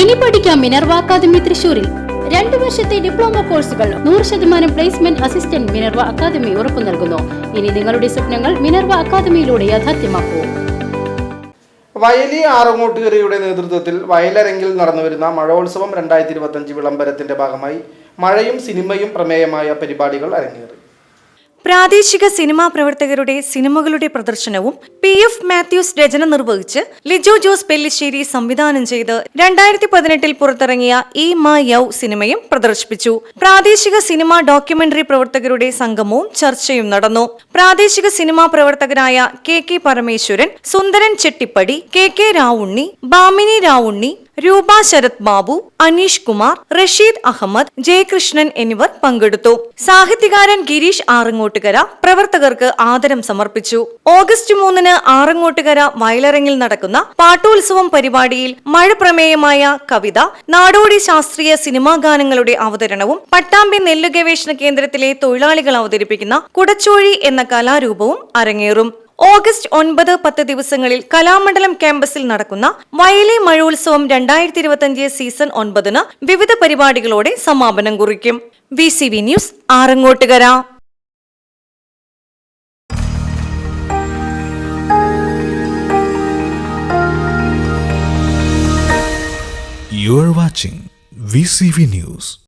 ഇനി പഠിക്കാം Minerva academy തൃശൂരിൽ രണ്ടു വർഷത്തെ ഡിപ്ലോമ കോഴ്സുകൾ നൂറ് ശതമാനം പ്ലേസ്മെന്റ് അസിസ്റ്റന്റ് മിനർവ അക്കാദമി ഉറപ്പു നൽകുന്നു. ഇനി നിങ്ങളുടെ സ്വപ്നങ്ങൾ മിനർവ അക്കാദമിയിലൂടെ യാഥാർത്ഥ്യമാക്കൂ. വയലി ആറങ്ങോട്ടുകരയുടെ നേതൃത്വത്തിൽ വയലരങ്ങിൽ നടന്നുവരുന്ന മഴോത്സവം രണ്ടായിരത്തി ഇരുപത്തഞ്ച് വിളംബരത്തിന്റെ ഭാഗമായി മഴയും സിനിമയും പ്രമേയമായ പരിപാടികൾ അരങ്ങേറി. പ്രാദേശിക സിനിമാ പ്രവർത്തകരുടെ സിനിമകളുടെ പ്രദർശനവും പി എഫ് മാത്യൂസ് രചന നിർവഹിച്ച് ലിജോ ജോസ് പെല്ലിശ്ശേരി സംവിധാനം ചെയ്ത് രണ്ടായിരത്തി പതിനെട്ടിൽ പുറത്തിറങ്ങിയ ഇ മാ യൗ സിനിമയും പ്രദർശിപ്പിച്ചു. പ്രാദേശിക സിനിമാ ഡോക്യുമെന്ററി പ്രവർത്തകരുടെ സംഗമവും ചർച്ചയും നടന്നു. പ്രാദേശിക സിനിമാ പ്രവർത്തകരായ K K Parameswaran Sundaran Chettippadi K K Ravunni Bamini Ravunni Roopa Sarath Babu Aneesh Kumar Rasheed Ahmed Jayakrishnan എന്നിവർ പങ്കെടുത്തു. സാഹിത്യകാരൻ ഗിരീഷ് ആറങ്ങോട്ടുകര പ്രവർത്തകർക്ക് ആദരം സമർപ്പിച്ചു. ഓഗസ്റ്റ് മൂന്നിന് ആറങ്ങോട്ടുകര വയലറങ്ങിൽ നടക്കുന്ന പാട്ടോത്സവം പരിപാടിയിൽ മഴ പ്രമേയമായ കവിത നാടോടി ശാസ്ത്രീയ സിനിമാ ഗാനങ്ങളുടെ അവതരണവും പട്ടാമ്പി നെല്ല് ഗവേഷണ കേന്ദ്രത്തിലെ തൊഴിലാളികൾ അവതരിപ്പിക്കുന്ന കുടച്ചോഴി എന്ന കലാരൂപവും അരങ്ങേറും. ഓഗസ്റ്റ് ഒൻപത് പത്ത് ദിവസങ്ങളിൽ കലാമണ്ഡലം ക്യാമ്പസിൽ നടക്കുന്ന വയലി മഴോത്സവം രണ്ടായിരത്തി ഇരുപത്തിയഞ്ച് സീസൺ ഒൻപതിന് വിവിധ പരിപാടികളോടെ സമാപനം കുറിക്കും V C V news Arangottukara You are watching VCV News.